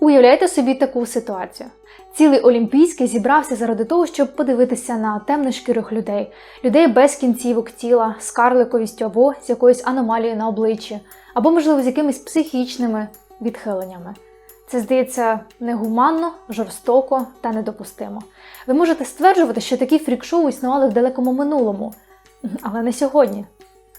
Уявляйте собі таку ситуацію. Цілий Олімпійський зібрався заради того, щоб подивитися на темношкірих людей, людей без кінцівок тіла, з карликовістю або з якоюсь аномалією на обличчі, або, можливо, з якимись психічними відхиленнями. Це здається негуманно, жорстоко та недопустимо. Ви можете стверджувати, що такі фрік-шоу існували в далекому минулому, але не сьогодні.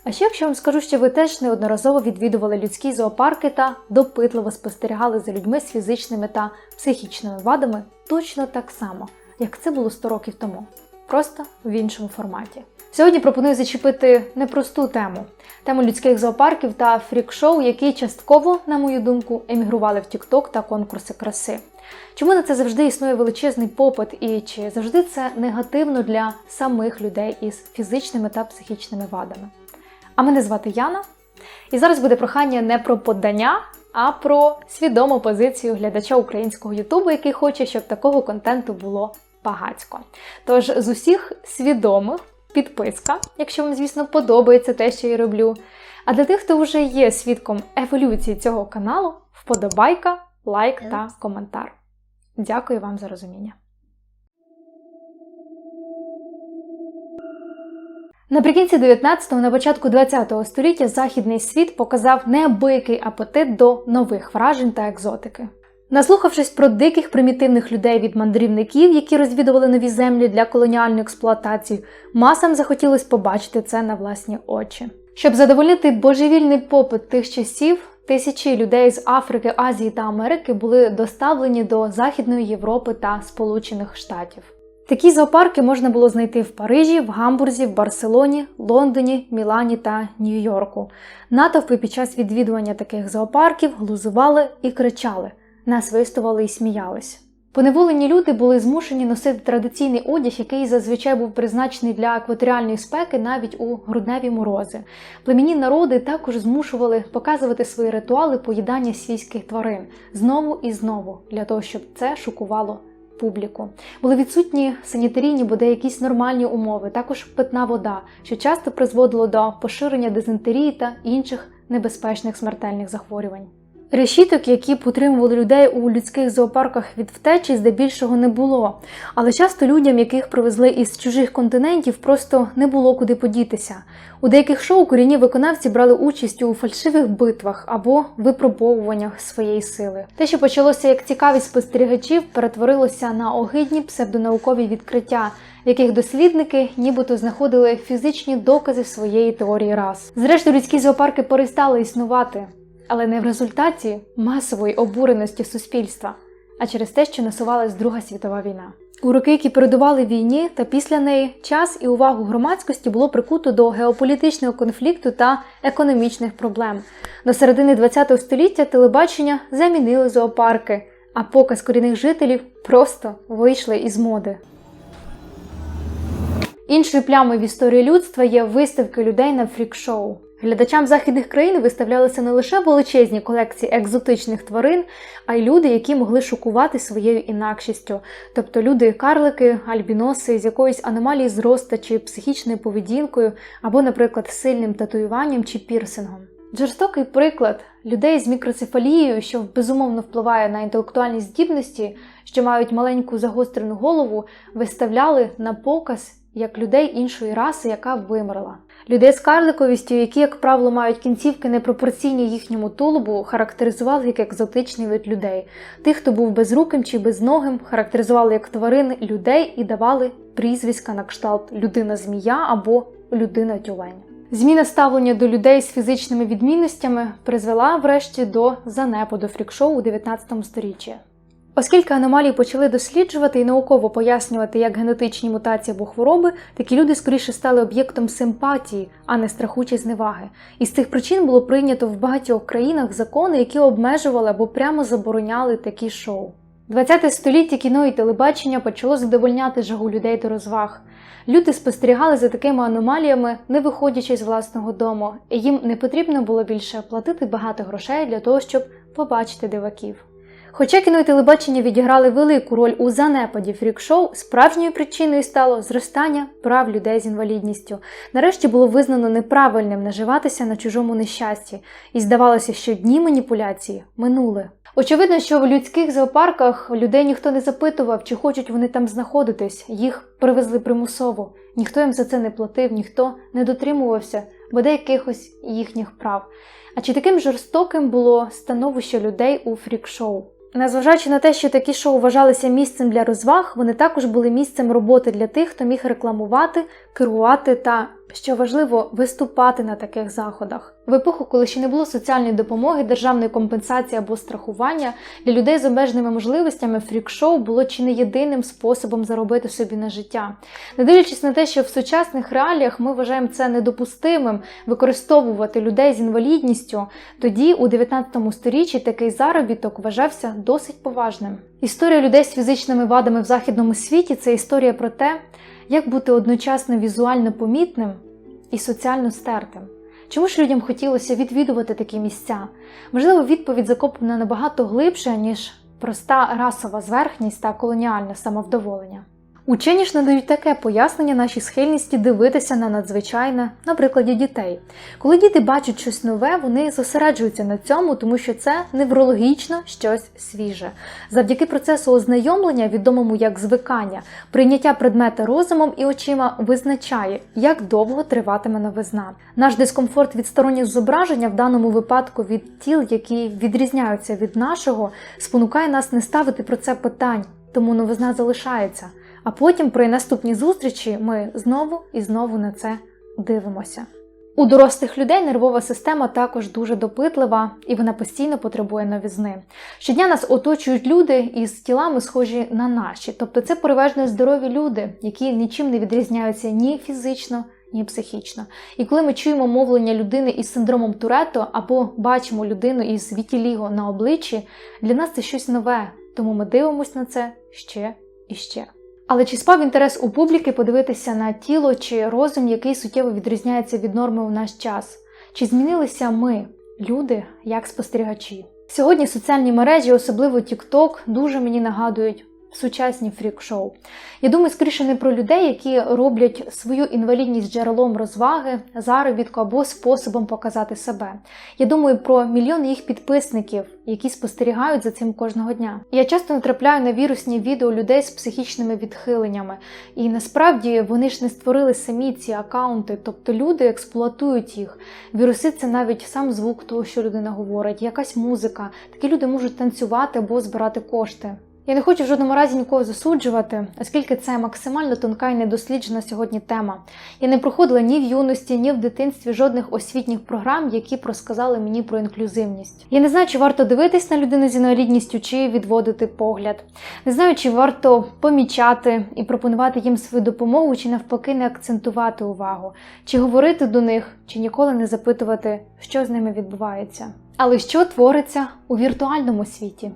А ще якщо вам скажу, що ви теж неодноразово відвідували людські зоопарки та допитливо спостерігали за людьми з фізичними та психічними вадами точно так само, як це було 100 років тому, просто в іншому форматі. Сьогодні пропоную зачепити непросту тему тему людських зоопарків та фрік-шоу, які частково, на мою думку, емігрували в TikTok та конкурси краси. Чому на це завжди існує величезний попит, і чи завжди це негативно для самих людей із фізичними та психічними вадами? А мене звати Яна, і зараз буде прохання не про подання, а про свідому позицію глядача українського Ютубу, який хоче, щоб такого контенту було багацько. Тож з усіх свідомих підписка, якщо вам, звісно, подобається те, що я роблю. А для тих, хто вже є свідком еволюції цього каналу, вподобайка, лайк та коментар. Дякую вам за розуміння. Наприкінці 19-го, на початку 20-го століття західний світ показав неабиякий апетит до нових вражень та екзотики. Наслухавшись про диких примітивних людей від мандрівників, які розвідували нові землі для колоніальної експлуатації, масам захотілося побачити це на власні очі. Щоб задовольнити божевільний попит тих часів, тисячі людей з Африки, Азії та Америки були доставлені до Західної Європи та Сполучених Штатів. Такі зоопарки можна було знайти в Парижі, в Гамбурзі, в Барселоні, Лондоні, Мілані та Нью-Йорку. Натовпи під час відвідування таких зоопарків глузували і кричали, насвистували і сміялись. Поневолені люди були змушені носити традиційний одяг, який зазвичай був призначений для екваторіальної спеки навіть у грудневі морози. Племінні народи також змушували показувати свої ритуали поїдання свійських тварин знову і знову, для того, щоб це шокувало публіку. Були відсутні санітарійні, бо якісь нормальні умови, також питна вода, що часто призводило до поширення дизентерії та інших небезпечних смертельних захворювань. Решіток, які потримували людей у людських зоопарках від втечі, здебільшого не було. Але часто людям, яких привезли із чужих континентів, просто не було куди подітися. У деяких шоу корінні виконавці брали участь у фальшивих битвах або випробовуваннях своєї сили. Те, що почалося як цікавість спостерігачів, перетворилося на огидні псевдонаукові відкриття. В яких дослідники нібито знаходили фізичні докази своєї теорії рас. Зрештою, людські зоопарки перестали існувати, але не в результаті масової обуреності суспільства, а через те, що насувалась Друга світова війна. У роки, які передували війні, та після неї час і увагу громадськості було прикуто до геополітичного конфлікту та економічних проблем. До середини ХХ століття телебачення замінили зоопарки, а показ корінних жителів просто вийшли із моди. Іншою плямою в історії людства є виставки людей на фрік-шоу. Глядачам західних країн виставлялися не лише величезні колекції екзотичних тварин, а й люди, які могли шокувати своєю інакшістю, тобто люди-карлики, альбіноси з якоюсь аномалією зроста чи психічною поведінкою, або, наприклад, сильним татуюванням чи пірсингом. Жорстокий приклад людей з мікроцефалією, що безумовно впливає на інтелектуальні здібності, що мають маленьку загострену голову, виставляли на показ як людей іншої раси, яка вимерла. Людей з карликовістю, які, як правило, мають кінцівки непропорційні їхньому тулубу, характеризували як екзотичний вид людей. Тих, хто був безруким чи безногим, характеризували як тварин людей і давали прізвиська на кшталт людина-змія або людина-тюлень. Зміна ставлення до людей з фізичними відмінностями призвела врешті до занепаду фрік-шоу у 19 сторіччі. Оскільки аномалії почали досліджувати і науково пояснювати як генетичні мутації або хвороби, такі люди скоріше стали об'єктом симпатії, а не страху зневаги. І з цих причин було прийнято в багатьох країнах закони, які обмежували або прямо забороняли такі шоу. 20 століття кіно і телебачення почало задовольняти жагу людей до розваг. Люди спостерігали за такими аномаліями, не виходячи з власного дому, і їм не потрібно було більше платити багато грошей для того, щоб побачити диваків. Хоча кіно і телебачення відіграли велику роль у занепаді фрік-шоу, справжньою причиною стало зростання прав людей з інвалідністю. Нарешті було визнано неправильним наживатися на чужому нещасті, і здавалося, що дні маніпуляції минули. Очевидно, що в людських зоопарках людей ніхто не запитував, чи хочуть вони там знаходитись. Їх привезли примусово. Ніхто їм за це не платив, ніхто не дотримувався бодай якихось їхніх прав. А чи таким жорстоким було становище людей у фрік-шоу? Незважаючи на те, що такі шоу вважалися місцем для розваг, вони також були місцем роботи для тих, хто міг рекламувати, керувати та, що важливо, виступати на таких заходах. В епоху, коли ще не було соціальної допомоги, державної компенсації або страхування, для людей з обмеженими можливостями фрік-шоу було чи не єдиним способом заробити собі на життя. Не дивлячись на те, що в сучасних реаліях ми вважаємо це недопустимим використовувати людей з інвалідністю, тоді у 19 сторіччі такий заробіток вважався досить поважним. Історія людей з фізичними вадами в західному світі це історія про те, як бути одночасно візуально помітним і соціально стертим. Чому ж людям хотілося відвідувати такі місця? Можливо, відповідь закоплена набагато глибше, ніж проста расова зверхність та колоніальне самовдоволення. Учені ж надають таке пояснення нашій схильності дивитися на надзвичайне на прикладі дітей. Коли діти бачать щось нове, вони зосереджуються на цьому, тому що це неврологічно щось свіже. Завдяки процесу ознайомлення, відомому як звикання, прийняття предмета розумом і очима визначає, як довго триватиме новизна. Наш дискомфорт від сторонніх зображення, в даному випадку від тіл, які відрізняються від нашого, спонукає нас не ставити про це питань, тому новизна залишається. А потім при наступній зустрічі ми знову і знову на це дивимося. У дорослих людей нервова система також дуже допитлива і вона постійно потребує новізни. Щодня нас оточують люди із тілами, схожі на наші, тобто це переважно здорові люди, які нічим не відрізняються ні фізично, ні психічно. І коли ми чуємо мовлення людини із синдромом Туретто або бачимо людину із вітіліго на обличчі, для нас це щось нове, тому ми дивимося на це ще і ще. Але чи спав інтерес у публіки подивитися на тіло чи розум, який суттєво відрізняється від норми у наш час? Чи змінилися ми, люди, як спостерігачі? Сьогодні соціальні мережі, особливо TikTok, дуже мені нагадують сучасні фрік-шоу. Я думаю, скоріше не про людей, які роблять свою інвалідність джерелом розваги, заробітку або способом показати себе. Я думаю про мільйони їх підписників, які спостерігають за цим кожного дня. Я часто натрапляю на вірусні відео людей з психічними відхиленнями, і насправді вони ж не створили самі ці акаунти, тобто люди експлуатують їх. Віруси це навіть сам звук того, що людина говорить, якась музика. Такі люди можуть танцювати або збирати кошти. Я не хочу в жодному разі нікого засуджувати, оскільки це максимально тонка і недосліджена сьогодні тема. Я не проходила ні в юності, ні в дитинстві жодних освітніх програм, які б розказали мені про інклюзивність. Я не знаю, чи варто дивитись на людину з інвалідністю, чи відводити погляд. Не знаю, чи варто помічати і пропонувати їм свою допомогу, чи навпаки не акцентувати увагу, чи говорити до них, чи ніколи не запитувати, що з ними відбувається. Але що твориться у віртуальному світі?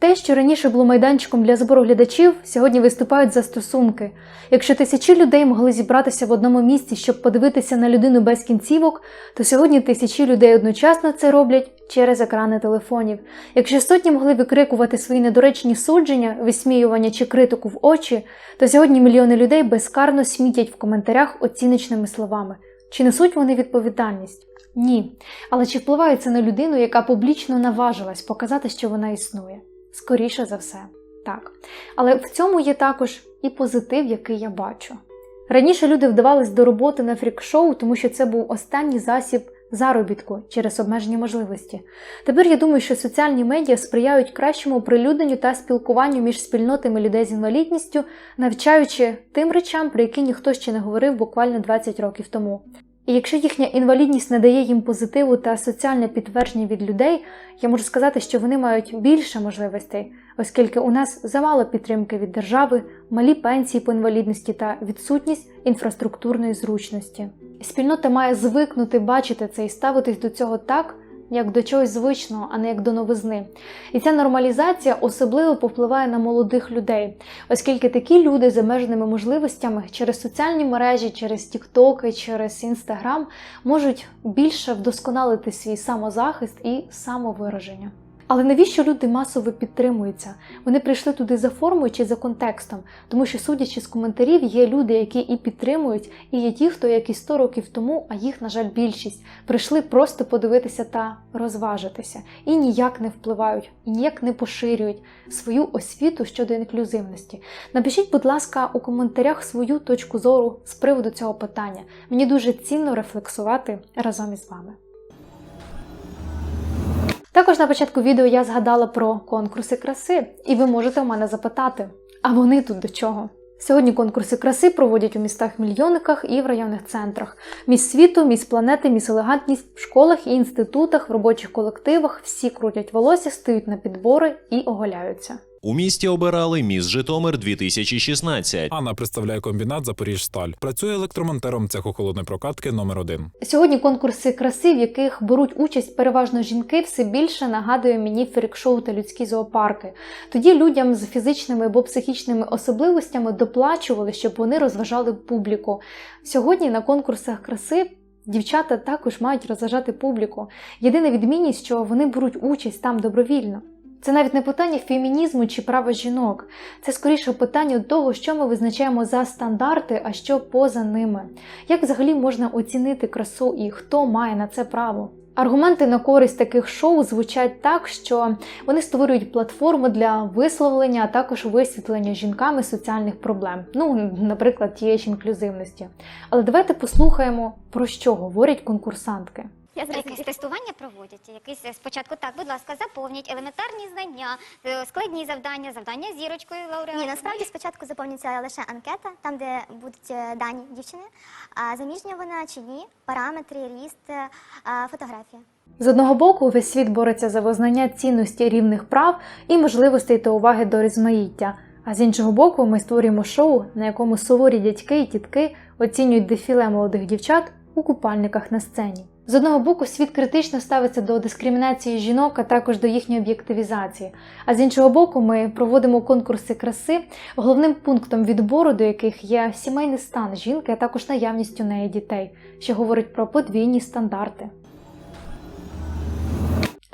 Те, що раніше було майданчиком для збору глядачів, сьогодні виступають за стосунки. Якщо тисячі людей могли зібратися в одному місці, щоб подивитися на людину без кінцівок, то сьогодні тисячі людей одночасно це роблять через екрани телефонів. Якщо сотні могли викрикувати свої недоречні судження, висміювання чи критику в очі, то сьогодні мільйони людей безкарно смітять в коментарях оціночними словами. Чи несуть вони відповідальність? Ні. Але чи впливає це на людину, яка публічно наважилась показати, що вона існує? Скоріше за все, так. Але в цьому є також і позитив, який я бачу. Раніше люди вдавались до роботи на фрік-шоу, тому що це був останній засіб заробітку через обмежені можливості. Тепер я думаю, що соціальні медіа сприяють кращому оприлюдненню та спілкуванню між спільнотами людей з інвалідністю, навчаючи тим речам, про які ніхто ще не говорив буквально 20 років тому. І якщо їхня інвалідність надає їм позитиву та соціальне підтвердження від людей, я можу сказати, що вони мають більше можливостей, оскільки у нас замало підтримки від держави, малі пенсії по інвалідності та відсутність інфраструктурної зручності. Спільнота має звикнути бачити це і ставитись до цього так, як до чогось звичного, а не як до новизни. І ця нормалізація особливо повпливає на молодих людей, оскільки такі люди з обмеженими можливостями через соціальні мережі, через Тіктоки, через Інстаграм можуть більше вдосконалити свій самозахист і самовираження. Але навіщо люди масово підтримуються? Вони прийшли туди за формою чи за контекстом, тому що, судячи з коментарів, є люди, які і підтримують, і є ті, хто як і 100 років тому, а їх, на жаль, більшість, прийшли просто подивитися та розважитися, і ніяк не впливають, і ніяк не поширюють свою освіту щодо інклюзивності. Напишіть, будь ласка, у коментарях свою точку зору з приводу цього питання. Мені дуже цінно рефлексувати разом із вами. Також на початку відео я згадала про конкурси краси, і ви можете у мене запитати, а вони тут до чого? Сьогодні конкурси краси проводять у містах-мільйонниках і в районних центрах. Міс світу, міс планети, міс елегантність в школах і інститутах, в робочих колективах всі крутять волосся, стають на підбори і оголяються. У місті обирали міс Житомир 2016. Анна представляє комбінат Запоріжсталь. Працює електромонтером цеху холодної прокатки номер 1 Сьогодні конкурси краси, в яких беруть участь переважно жінки, все більше нагадує мені фрік-шоу та людські зоопарки. Тоді людям з фізичними або психічними особливостями доплачували, щоб вони розважали публіку. Сьогодні на конкурсах краси. Дівчата також мають розважати публіку. Єдина відмінність, що вони беруть участь там добровільно. Це навіть не питання фемінізму чи права жінок. Це скоріше питання того, що ми визначаємо за стандарти, а що поза ними. Як взагалі можна оцінити красу і хто має на це право? Аргументи на користь таких шоу звучать так, що вони створюють платформу для висловлення, а також висвітлення жінками соціальних проблем, ну, наприклад, тієї ж інклюзивності. Але давайте послухаємо, про що говорять конкурсантки. Я зараз якесь тестування проводять. Якийсь е, спочатку так, будь ласка, заповніть елементарні знання, е, складні завдання, завдання з зірочкою лауреат. Ні, насправді спочатку заповнюється лише анкета, там де будуть е, дані дівчини, а заміжня вона чи ні, параметри, ріст, е, фотографія. З одного боку, весь світ бореться за визнання цінності рівних прав і можливостей та уваги до різмаїття. А з іншого боку, ми створюємо шоу, на якому суворі дядьки і тітки оцінюють дефіле молодих дівчат у купальниках на сцені. З одного боку, світ критично ставиться до дискримінації жінок, а також до їхньої об'єктивізації. А з іншого боку, ми проводимо конкурси краси, головним пунктом відбору до яких є сімейний стан жінки, а також наявність у неї дітей, що говорить про подвійні стандарти.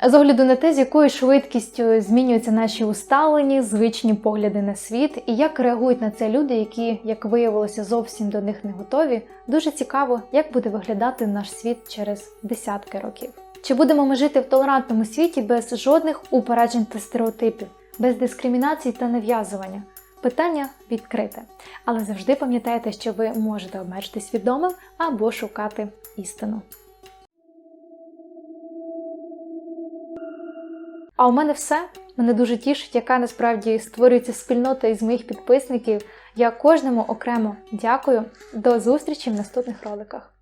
З огляду на те, з якою швидкістю змінюються наші усталені, звичні погляди на світ, і як реагують на це люди, які, як виявилося, зовсім до них не готові, дуже цікаво, як буде виглядати наш світ через десятки років. Чи будемо ми жити в толерантному світі без жодних упереджень та стереотипів, без дискримінації та нав'язування? Питання відкрите, але завжди пам'ятайте, що ви можете обмежитись відомим або шукати істину. А у мене все. Мене дуже тішить, яка насправді створюється спільнота із моїх підписників. Я кожному окремо дякую. До зустрічі в наступних роликах.